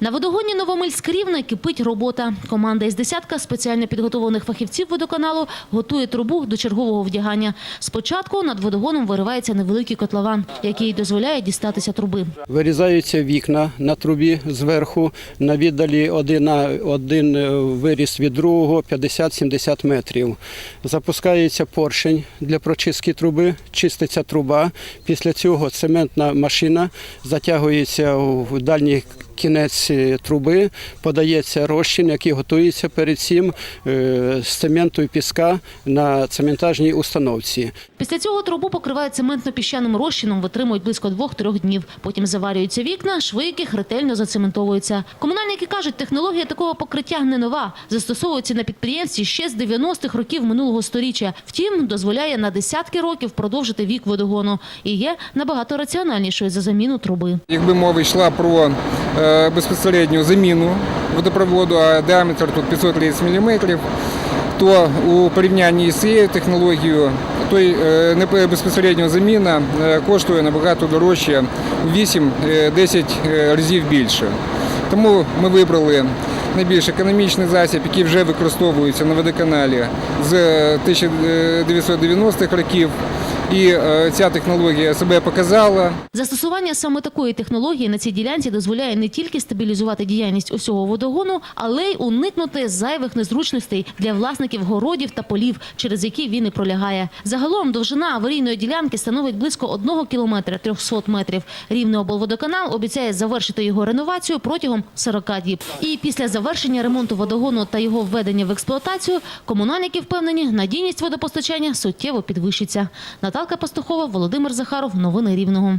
На водогоні Новомильськ-Рівне кипить робота. Команда із десятка спеціально підготовлених фахівців водоканалу готує трубу до чергового вдягання. Спочатку над водогоном виривається невеликий котлован, який дозволяє дістатися труби. Вирізаються вікна на трубі зверху, на віддалі один, один виріс від другого 50-70 метрів. Запускається поршень для прочистки труби, чиститься труба. Після цього цементна машина затягується в дальній кінець е, труби, подається розчин, який готується перед цим е, з цементу і піска на цементажній установці. Після цього трубу покривають цементно-піщаним розчином, витримують близько двох-трьох днів. Потім заварюються вікна, шви яких ретельно зацементовуються. Комунальники кажуть, технологія такого покриття не нова. Застосовується на підприємстві ще з 90-х років минулого сторіччя. Втім, дозволяє на десятки років продовжити вік водогону і є набагато раціональнішою за заміну труби. Якби мова йшла про безпосередню заміну водопроводу, а діаметр тут 530 мм, то у порівнянні з цією технологією той е, не- безпосередньо заміна е, коштує набагато дорожче у 8-10 разів більше. Тому ми вибрали найбільш економічний засіб, який вже використовується на водоканалі з 1990-х років. І е, ця технологія себе показала. Застосування саме такої технології на цій ділянці дозволяє не тільки стабілізувати діяльність усього водогону, але й уникнути зайвих незручностей для власників городів та полів, через які він і пролягає. Загалом довжина аварійної ділянки становить близько 1 кілометра 300 метрів. Рівний облводоканал обіцяє завершити його реновацію протягом 40 діб. І після завершення ремонту водогону та його введення в експлуатацію комунальники впевнені, надійність водопостачання суттєво підвищиться. Наталка Пастухова, Володимир Захаров. Новини Рівного.